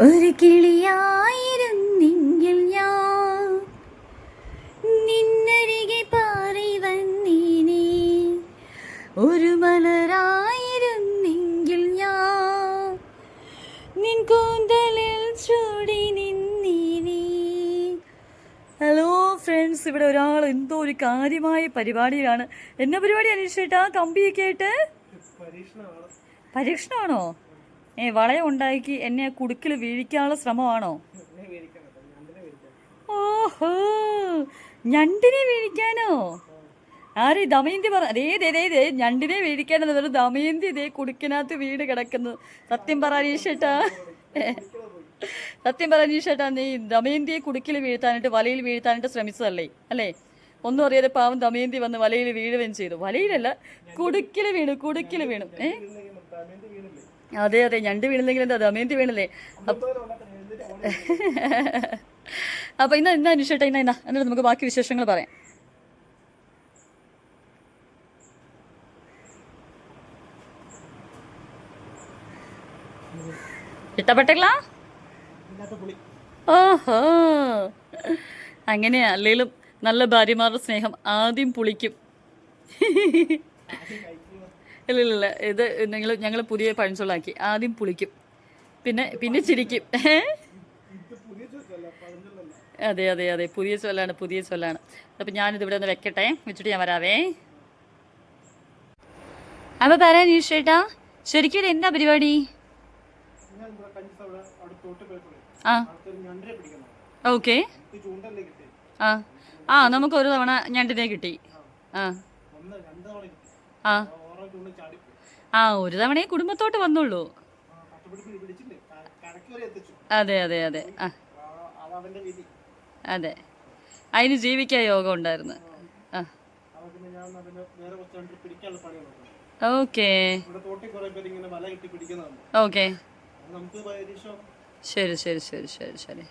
ഒരു കിളിയായിരുന്നെങ്കിൽ ഞാൻ. നിന്നരികെ പാറി വന്നീനേ. ഒരു മലരായിരുന്നെങ്കിൽ ഞാൻ. നിൻ കൂന്തലിൽ ചൂടി നിന്നീനേ. ഹലോ ഫ്രണ്ട്സ് ഇവിടെ ഒരാൾ എന്തോ ഒരു കാര്യമായ പരിപാടിയിലാണ്. എന്നാ പരിപാടി അനീഷേട്ടാ കമ്പിയൊക്കെ ആയിട്ട്? പരീക്ഷണമാണോ? ഏ വളയം ഉണ്ടാക്കി എന്നെ കുടുക്കിൽ വീഴിക്കാനുള്ള ശ്രമമാണോ? ഓഹോ ഞണ്ടിനെ വീഴിക്കാനോ? ആര് ദമയന്തി പറ ദേ ദേ ഞണ്ടിനെ വീഴിക്കാനെന്ന് പറഞ്ഞു ദമയന്തി ഇതേ കുടുക്കിനകത്ത് വീട് കിടക്കുന്നു. സത്യം പറ സത്യം പറ അനീഷേട്ടാ നീ ദമയന്തിയെ കുടുക്കിൽ വീഴ്ത്താനായിട്ട് വലയിൽ വീഴ്ത്താനായിട്ട് ശ്രമിച്ചതല്ലേ അല്ലേ? ഒന്നും അറിയാതെ പാവം ദമയന്തി വന്ന് വലയിൽ വീഴുകയും ചെയ്തു. വലയിലല്ല കുടുക്കിൽ വീണു കുടുക്കിൽ വീണു. ഏ? അതെ അതെ. ഞണ്ട് വീണില്ലെങ്കിൽ എന്താ? ദമയന്തി വീണില്ലേ? അപ്പ- ഇന്ന ഇന്ന അന്വേഷിട്ടെ ഇന്ന ഇന്ന. എന്നിട്ട് നമുക്ക് ബാക്കി വിശേഷങ്ങൾ പറയാം. ഇഷ്ടപ്പെട്ടില്ല ഓഹോ. അങ്ങനെയാ. അല്ലേലും നല്ല ഭാര്യമാരുടെ സ്നേഹം ആദ്യം പുളിക്കും. ഇല്ല ഇല്ല ഇത് നിങ്ങൾ ഞങ്ങൾ പുതിയ പഴഞ്ചൊള്ളാക്കി ആദ്യം പുളിക്കും. പിന്നെ പിന്നെ ചിരിക്കും. അതെ അതെ അതെ. പുതിയ ചൊല്ലാണ് പുതിയ ചൊല്ലാണ് അപ്പം ഞാനിത് ഇവിടെ ഒന്ന് വെക്കട്ടെ. വെച്ചിട്ട് ഞാൻ വരാവേ. അപ്പോൾ പറയാൻ ഈശ്വേട്ടാ ശരിക്കും എന്താ പരിപാടി? ആ. ഓക്കെ. ആ. ആ നമുക്ക് ഒരു തവണ ഞണ്ടിനെ കിട്ടി. ആ. ആ. ആ ഒരു തവണയെ കുടുംബത്തോട്ട് വന്നുള്ളൂ. അതെ അതെ അതെ. ആ. അതെ. അതിന് ജീവിക്കാൻ യോഗം ഉണ്ടായിരുന്നു. ആ. ഓക്കെ. ശരി ശരി ശരി ശരി ശരി.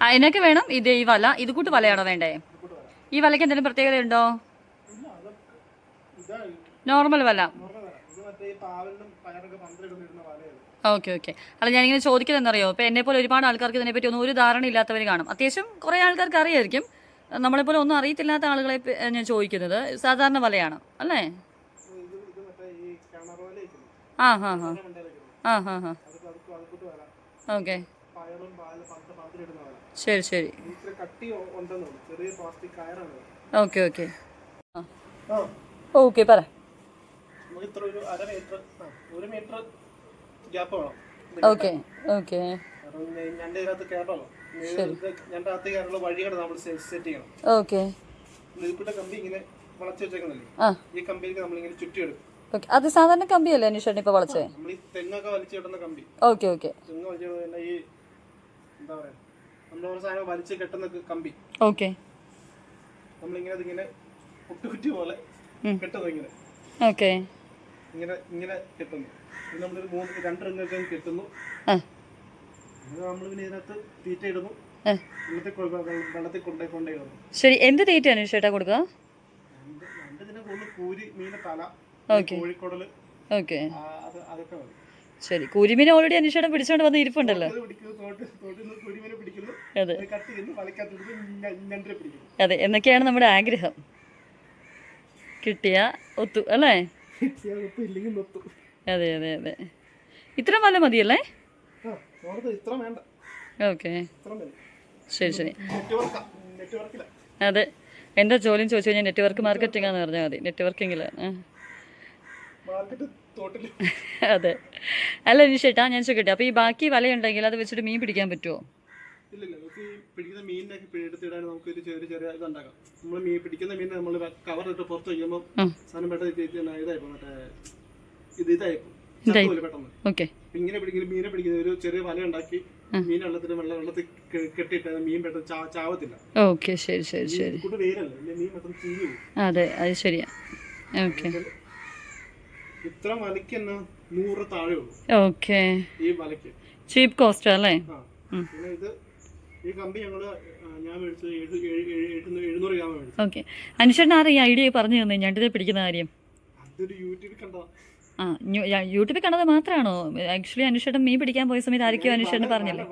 അതിനൊക്കെ വേണം ഇത് ഈ വല. ഇത് കൂട്ട് വലയാണോ വേണ്ടേ? ഈ വലയ്ക്ക് എന്തെങ്കിലും പ്രത്യേകത ഉണ്ടോ ഇല്ല അത് ഇതാ നോർമൽ വല ഓക്കെ ഓക്കെ അല്ല ഞാനിങ്ങനെ ചോദിക്കുന്നതെന്നറിയോ? ഇപ്പോൾ എന്നെ പോലെ ഒരുപാട് ആൾക്കാർക്ക് ഇതിനെപ്പറ്റി ഒന്നും ഒരു ധാരണ ഇല്ലാത്തവർ കാണും. അത്യാവശ്യം കുറേ ആൾക്കാർക്ക് അറിയായിരിക്കും. നമ്മളെപ്പോലെ ഒന്നും അറിയത്തില്ലാത്ത ആളുകളെ ഞാൻ ചോദിക്കുന്നത് സാധാരണ വലയാണ്. അല്ലേ? ആ ഹാ ഹാ. ആ ഹാ ഹാ. ഓക്കെ ശരി ശരി. കട്ടി ഉണ്ടെന്നുള്ളൂ ചെറിയ പ്ലാസ്റ്റിക് കയറാണ്. Okay okay. ഓക്കെ പറ. നമുക്ക് ഇത്ര ഒരു അര മീറ്റർ ആ ഒരു മീറ്റർ ഗ്യാപ്പ് വേണം. Okay okay. കാരണം ഞണ്ട് ഇതിനകത്ത് കയറണല്ലോ ഞണ്ട് അകത്ത് കയറാനുള്ള വഴികൾ നമ്മൾ സെറ്റ് ചെയ്യണം. ഓക്കെ. കമ്പി ഇങ്ങനെ വളച്ച് ഈ കമ്പിയിലേക്ക് നമ്മളിങ്ങനെ ചുറ്റിയിടും ഓക്കെ. അത് സാധാരണ കമ്പിയല്ലേ അനീഷേട്ടൻ ഇപ്പൊ വളച്ചേ? തെങ്ങൊക്കെ വലിച്ചിടുന്ന കമ്പി. Okay okay. തെങ്ങ് ഈ എന്താ നമ്മൾ സാധനം വലിച്ച് കെട്ടുന്ന ക- കമ്പി. ഓക്കെ. നമ്മളിങ്ങനെ അതിങ്ങനെ പോലെ. ഇങ്ങനെ. ഓക്കെ. ഇങ്ങനെ ഇങ്ങനെ കെട്ടുന്നു. ഇത് നമ്മളൊരു മൂന്ന് രണ്ട് റിങ്ങൊക്കെ കെട്ടുന്നു. നമ്മൾ പിന്നെ ഇതിനകത്ത് തീറ്റ ഇടുന്നു. ആ. വെള്ളത്തിൽ കൊ- വെള്ളത്തിൽ കൊണ്ടേ കൊണ്ടേ ഇടുന്നു. ശരി എന്ത് തീറ്റയാണ് ചേട്ടാ കൊടുക്കുക? രണ്ട് കൂടുതൽ കൂരി മീൻ തല ഓക്കെ. കോഴിക്കോടൽ ഓക്കെ. ആ, അതൊക്കെ മതി. ശരി. കുരുമിനെ ഓൾറെഡി അന്വേഷണം പിടിച്ചോണ്ട് വന്ന് ഇരിപ്പുണ്ടല്ലോ. അത്. എന്നൊക്കെയാണ് നമ്മുടെ ആഗ്രഹം. കിട്ടിയ ഒത്തു അല്ലേ? അതെ അതെ അതെ. ഇത്ര വല്ല മതിയല്ലേ? ഓക്കെ. ശരി ശരി. അതെ. എന്റെ ജോലിയും ചോദിച്ചു കഴിഞ്ഞാൽ നെറ്റ്വർക്ക് മാർക്കറ്റിംഗ് ആണെന്ന് പറഞ്ഞാൽ മതി. തോട്ടിൽ അതെ. അല്ല നിഷേട്ടാ ഞാൻ ചോദിക്കട്ടെ. അപ്പോൾ ഈ ബാക്കി വലയുണ്ടെങ്കിൽ അത് വെച്ചിട്ട് മീൻ പിടിക്കാൻ പറ്റുമോ ഇല്ലില്ല നമുക്ക് പിടിക്കുന്ന മീനിനൊക്കെ എടുത്തിടാൻ നമുക്ക് ഒരു ചെറിയ ചെറിയ ഇതുണ്ടാക്കാം. നമ്മൾ മീൻ പിടിക്കുന്ന മീൻ നമ്മൾ കവർ ഇട്ട് പുറത്ത് വയ്ക്കുമ്പോൾ ഉം. സാധനം പെട്ടെന്ന് ഇത് ഇത് ഇതായിപ്പോ മറ്റേ ഇത് ഇതായിപ്പോ പെട്ടെന്ന്. ഇങ്ങനെ പിടിക്കുന്ന മീനെ പിടിക്കുന്ന ഒരു ചെറിയ വല ഉണ്ടാക്കി മീൻ വെള്ളത്തിൽ വെള്ളം വെള്ളത്തിൽ കെട്ടിയിട്ട് മീൻ പെട്ടെന്ന് ചാവത്തില്ല. ഓക്കെ ശരി ശരി ശരി. വെയിലല്ലേ മീൻ പെട്ടെന്ന് ചീഞ്ഞു അതെ അത് ശരിയാ. ഓക്കെ. ഇത്ര വലയ്ക്ക് തന്നെ നൂറ് താഴെ ഉള്ളൂ. ഓക്കെ. ഈ വലയ്ക്ക്. ചീപ്പ് കോസ്റ്റ് അല്ലേ? ആ. പിന്നെ ഇത് ഈ കമ്പി ഞങ്ങൾ ഞാൻ മേടിച്ചത് എഴുന്നൂറ് ഗ്രാം മേടിച്ചു ഓക്കെ. അനുഷേട്ടൻ ആരാ ഈ ഐഡിയ പറഞ്ഞു തന്നെ? ഞണ്ടിനെ പിടിക്കുന്ന കാര്യം. അതൊരു യൂട്യൂബിൽ കണ്ടതാ. ആ യൂട്യൂബിൽ കണ്ടത് മാത്രമാണോ ആക്ച്വലി അനുഷേട്ടൻ മീൻ പിടിക്കാൻ പോയ സമയത്ത് ആയിരിക്കും അനുഷേട്ടൻ പറഞ്ഞല്ലേ?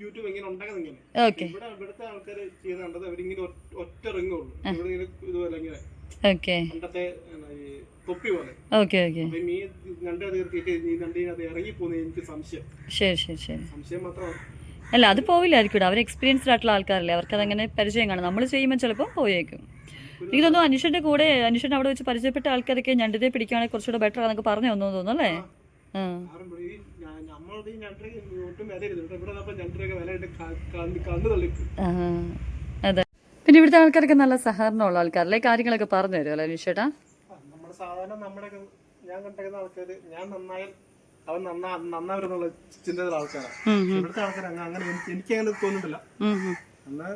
യൂട്യൂബ് എങ്ങനെ ഉണ്ടാക്കുന്നത് ഇങ്ങനെ. ഓക്കെ. ഇവിടെ ഇവിടുത്തെ ആൾക്കാർ കണ്ടത് അവരിങ്ങനെ ഒറ്റ- ഒറ്റ റിങ്ങേ ഉള്ളൂ. ഇവിടെ ഇങ്ങനെ ഇതുപോലെ ഇങ്ങനെ ഓക്കെ. പണ്ടത്തെ എന്നാ ഈ തൊപ്പി പോലെ. Okay okay. അപ്പൊ ഈ മീൻ ഞണ്ട് തീർത്തിട്ട് ഈ ഞണ്ടിനകത്ത് ഇറങ്ങി പോകുന്ന എനിക്ക് സംശയം. ശരി ശരി ശരി. സംശയം മാത്രമാണ് അല്ല അത് പോവില്ലായിരിക്കും അവർ എക്സ്പീരിയൻസ്ഡ് ആയിട്ടുള്ള ആൾക്കാരല്ലേ. അവർക്ക് അതങ്ങനെ പരിചയം കാണും. നമ്മൾ ചെയ്യുമ്പോൾ ചിലപ്പോൾ പോയേക്കും. എനിക്ക് തോന്നുന്നു അനുഷന്റെ കൂടെ അനുഷൻ അവിടെ വെച്ച് പരിചയപ്പെട്ട ആൾക്കാരൊക്കെ ഞണ്ടിനെ പിടിക്കുകയാണെങ്കിൽ കുറച്ചുകൂടെ ബെറ്റർ ആണെന്നൊക്കെ പറഞ്ഞു തന്നു തോന്നുന്നു അല്ലേ? അതെ. പിന്നെ ഇവിടുത്തെ ആൾക്കാരൊക്കെ നല്ല സഹകരണമുള്ള ആൾക്കാരല്ലേ? കാര്യങ്ങളൊക്കെ പറഞ്ഞു തരുമല്ലോ അനുഷേട്ടാ. സാധാരണ നമ്മുടെ ഞാൻ കണ്ടേക്കുന്ന ആൾക്കാര് ഞാൻ നന്നായാൽ അവൻ നന്നാ നന്നാവരുന്നുള്ള ചിന്തയുള്ള ആൾക്കാരാണ് ഇവിടുത്തെ ആൾക്കാർ അങ്ങനെ എനിക്ക് അങ്ങനെ തോന്നിട്ടില്ല എന്നാ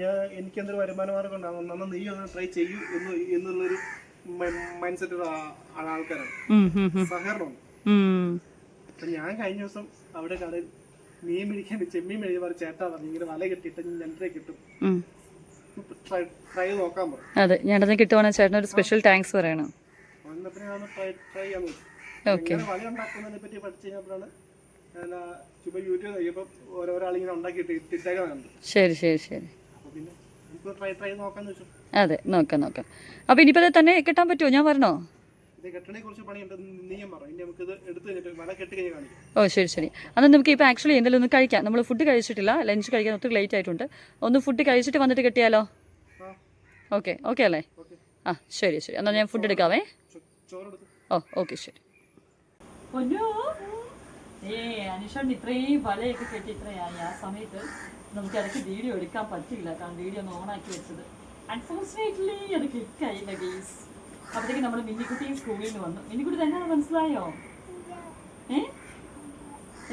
ഞാൻ എനിക്ക് എന്തൊരു വരുമാന മാർഗം ഉണ്ടാകും നന്ന നീ ഒന്ന് ട്രൈ ചെയ്യൂ എന്ന് എന്നുള്ളൊരു മൈൻഡ് സെറ്റ് ആൾക്കാരാണ് സഹകരണം അപ്പൊ ഞാൻ കഴിഞ്ഞ ദിവസം അവിടെ കടയിൽ മീൻ പിടിക്കാൻ ചെമ്മീൻ മെഴുകി പറഞ്ഞ ചേട്ടാ പറഞ്ഞു ഇങ്ങനെ വല കിട്ടിട്ട് ഞാൻ കിട്ടും. ട്രൈ നോക്കാൻ പറഞ്ഞു. അതെ ഞാൻ കിട്ടുവാണെങ്കിൽ ചേട്ടനൊരു സ്പെഷ്യൽ താങ്ക്സ് പറയണം. വന്നപ്പോൾ ഞാൻ ട്രൈ ട്രൈ ചെയ്യാൻ നോക്കി. ഇങ്ങനെ വല ഉണ്ടാക്കുന്നതിനെ പറ്റി പഠിച്ചു കഴിഞ്ഞപ്പോഴാണ് ചുമ്മാ യൂട്യൂബ് നോക്കിയപ്പോൾ ഓരോരാളിങ്ങനെ ഉണ്ടാക്കിയിട്ട് ഇട്ടേക്കാൻ ശരി ശരി ശരി. പിന്നെ നമുക്ക് ട്രൈ ട്രൈ നോക്കാന്ന് വെച്ചു. അതെ നോക്കാം നോക്കാം. അപ്പോൾ ഇനിയിപ്പോൾ ഇത് തന്നെ കെട്ടാൻ പറ്റുമോ ഞാൻ പറഞ്ഞോ? ഓ ശരി ശരി. അന്ന് നമുക്ക് ഇപ്പോൾ ആക്ച്വലി എന്തെങ്കിലും ഒന്ന് കഴിക്കാം. നമ്മൾ ഫുഡ് കഴിച്ചിട്ടില്ല. ലഞ്ച് കഴിക്കാൻ ഒത്തിരി ലേറ്റ് ആയിട്ടുണ്ട്. ഒന്ന് ഫുഡ് കഴിച്ചിട്ട് വന്നിട്ട് കിട്ടിയാലോ? ഓക്കെ ഓക്കെ അല്ലേ? ആ ശരി ശരി. എന്നാൽ ഞാൻ ഫുഡ് എടുക്കാവേ. ഓ ഓക്കെ ശരി. ഏ അനുഷോണ്ട് ഇത്രയും വലയൊക്കെ കെട്ടി ഇത്രയായി. ആ സമയത്ത് നമുക്ക് ഇടയ്ക്ക് വീഡിയോ എടുക്കാൻ പറ്റില്ല കാരണം വീഡിയോ ഒന്ന് ഓണാക്കി വെച്ചത്. അൺഫോർച്ചുനേറ്റ്ലി അത് ക്ലിക്കായില്ല ഗെയ്സ് അപ്പോഴത്തേക്ക് നമ്മൾ മിന്നിക്കുട്ടിയും സ്കൂളിൽ നിന്ന് വന്നു. മിന്നിക്കുട്ടി തന്നെ മനസ്സിലായോ? ഏ?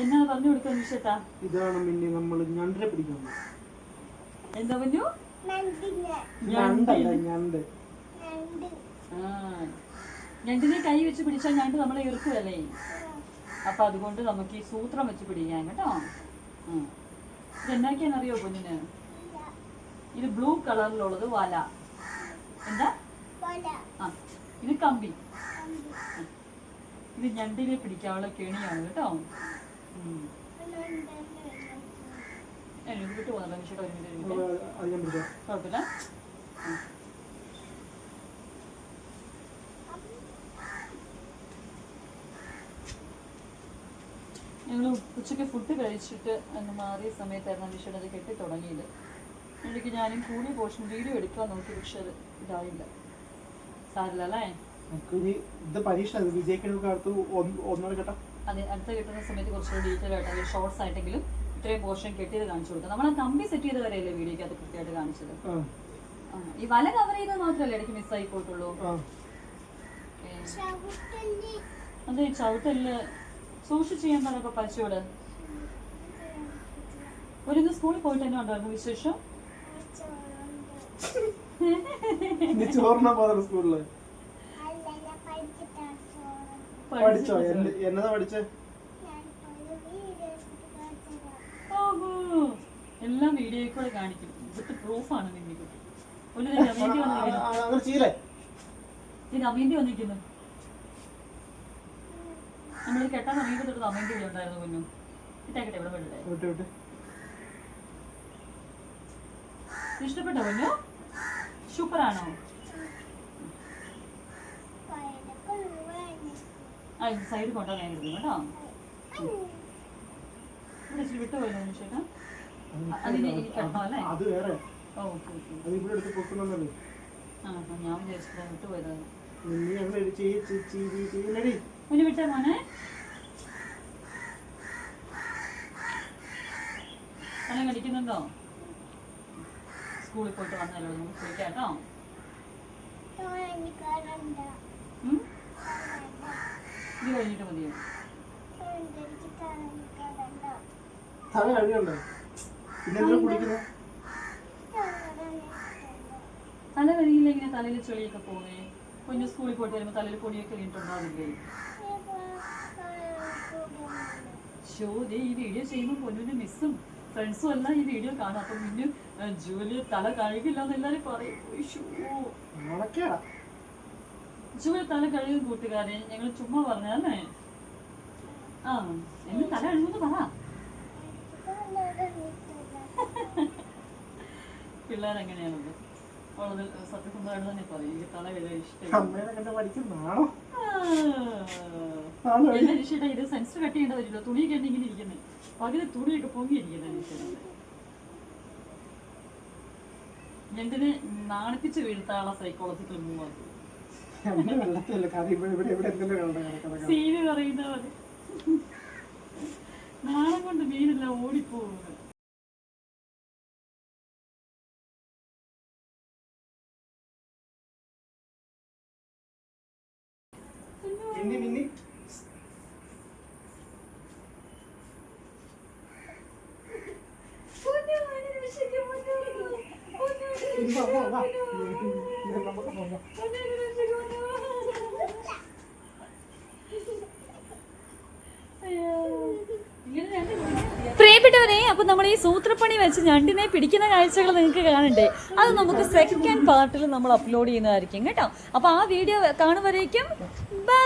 എന്നാ പറഞ്ഞു കൊടുക്കുക അനുഷേട്ടാ? ഇതാണ് പിന്നെ നമ്മൾ ഞണ്ടരെ പിടിക്കാൻ എന്താ പറഞ്ഞു ഞണ്ടല്ല ഞണ്ട്. ആ. ഞണ്ടിനെ കൈ വെച്ച് പിടിച്ചാൽ ഞണ്ട് നമ്മളെ ഇറുക്കുമല്ലേ അപ്പൊ അതുകൊണ്ട് നമുക്ക് ഈ സൂത്രം വെച്ച് പിടിക്കാം കേട്ടോ. ഇത് എന്നാക്കിയാന്നറിയോ കുഞ്ഞിന്? ഇത് ബ്ലൂ കളറിലുള്ളത് വല. എന്താ? ആ ഇത് കമ്പി. ഇത് ഞണ്ടിനെ പിടിക്കാനുള്ള കെണിയാണ് കേട്ടോ. വിട്ടു പോകുന്നില്ല കുഴപ്പമില്ല. ഞങ്ങൾ ഉച്ചയ്ക്ക് ഫുഡ് കഴിച്ചിട്ട് അങ്ങ് മാറിയ സമയത്തായിരുന്നു അനീഷയുടെ അത് കെട്ടി തുടങ്ങിയത്. എനിക്ക് ഞാനും കൂടിയ പോർഷൻ വീഡിയോ എടുക്കാൻ നോക്കി പക്ഷെ അത് ഇതായില്ല. സാരില്ല അല്ലേ? നമുക്ക് ഇനി ഇത് പരീക്ഷ വിജയിക്കുന്ന അടുത്ത് ഒന്നര ഘട്ടം. അത് അടുത്ത കിട്ടുന്ന സമയത്ത് കുറച്ചുകൂടി ഡീറ്റെയിൽ ആയിട്ട് ഷോർട്സ് ആയിട്ടെങ്കിലും ഇത്രയും പോർഷൻ കെട്ടിയത് കാണിച്ചു കൊടുക്കാം. നമ്മൾ ആ കമ്പി സെറ്റ് ചെയ്ത് വരെയല്ലേ വീഡിയോക്ക് അത് കൃത്യമായിട്ട് കാണിച്ചത്? ഈ വല കവർ ചെയ്തത് മാത്രമല്ലേ ഇടയ്ക്ക് മിസ്സായി പോയിട്ടുള്ളൂ. അതെ ചവിട്ടൽ സൂക്ഷിച്ച് ചെയ്യാൻ പറഞ്ഞപ്പോ പശുവോട് ഒരു സ്കൂളിൽ പോയിട്ട് തന്നെ ഉണ്ടായിരുന്നു വിശേഷം? ഇനി ചോറിനാ പോകുന്നത് സ്കൂളിൽ? പഠിച്ചോ? എന്നതാ പഠിച്ചേ? ഓഹോ. എല്ലാം വീഡിയോയിൽ കൂടെ കാണിക്കും. ഇവിടുത്തെ പ്രൂഫാണ് നിന്നെ ഒരു ആ, വന്നിരിക്കുന്നു ചെയ്യലേ വന്നിരിക്കുന്നു. കെട്ടാൻ തൊട്ട് കുഞ്ഞു ഇട്ടേക്കട്ടെ ഇവിടെ വിടട്ടെ ഇഷ്ടപ്പെട്ടോ കുഞ്ഞു സൂപ്പറാണോ ആ സൈഡ് കൊണ്ടുവന്നാ എടുക്കും കേട്ടോ ഇവിടെ ഇച്ചിരി വിട്ടു പോയല്ലോ ചേട്ടാ അതിന് ഈ കെട്ടണം അല്ലേ അത് വേറെ ഓ ഓക്കെ ഓക്കെ അത് ഇവിടെ എടുത്ത് പൊക്കുന്നല്ലേ ആ ഞാൻ വിചാരിച്ചിട്ട് വിട്ടു മുന്നേ വിട്ടേ മോനെ. അല്ല കടിക്കുന്നുണ്ടോ? സ്കൂളിൽ പോയിട്ട് വന്നല്ലോ നമുക്ക് കുളിക്കാം കേട്ടോ. ഉം? ഇത് കഴിഞ്ഞിട്ട് മതിയോ? തല കഴിയണ്ടേ പിന്നെ കുടിക്കുന്നത് തല വരിയില്ല ഇങ്ങനെ തലയിൽ ചെളിയൊക്കെ പോവേ. കുഞ്ഞു സ്കൂളിൽ പോയിട്ട് വരുമ്പോൾ തലയിൽ പൊടിയൊക്കെ വീണിട്ടുണ്ടാവില്ലേ? ഷോ ദേ ഈ വീഡിയോ ചെയ്യുമ്പോൾ പൊന്നിന്റെ മിസ്സും ഫ്രണ്ട്സും എല്ലാം ഈ വീഡിയോ കാണും. അപ്പൊ പിന്നെ ജോലി തല കഴുകില്ല എന്ന് എല്ലാരും പറയും. ജൂലി തല കഴുകും കൂട്ടുകാരെ ഞങ്ങൾ ചുമ്മാ പറഞ്ഞല്ലേ ആ എന്നെ തല കഴിയുമെന്ന് പറ. പിള്ളേരെങ്ങനെയാണല്ലോ വളരെ സത്യസന്ധമായിട്ട് തന്നെ പറയും ഈ തല വില ഇഷ്ടം അമ്മേനെ കണ്ട് പഠിക്കുന്നതാണോ ആ. എന്നെ നിശ്ചയിട്ടാ ഇത് സെൻസർ കട്ട് ചെയ്യേണ്ട വരില്ല തുണിയൊക്കെ ഉണ്ട് ഇങ്ങനെ ഇരിക്കുന്നത് പകുതി തുണിയൊക്കെ പൊങ്ങിയിരിക്കുന്നത് നിശ്ചയം എന്തിന് നാണിപ്പിച്ച് വീഴ്ത്താനുള്ള സൈക്കോളജിക്കൽ മൂവ് കണ്ട സീന് പറയുന്ന പോലെ. നാണം കൊണ്ട് മീനെല്ലാം ഓടിപ്പോകുന്നത് മിന്നി മിന്നി. പ്രിയപ്പെട്ടവരെ അപ്പൊ നമ്മൾ ഈ സൂത്രപ്പണി വെച്ച് ഞണ്ടിനെ പിടിക്കുന്ന കാഴ്ചകൾ നിങ്ങൾക്ക് കാണണ്ടേ? അത് നമുക്ക് സെക്കൻഡ് പാർട്ടിൽ നമ്മൾ അപ്ലോഡ് ചെയ്യുന്നതായിരിക്കും കേട്ടോ. അപ്പൊ ആ വീഡിയോ കാണുമ്പോഴേക്കും ബൈ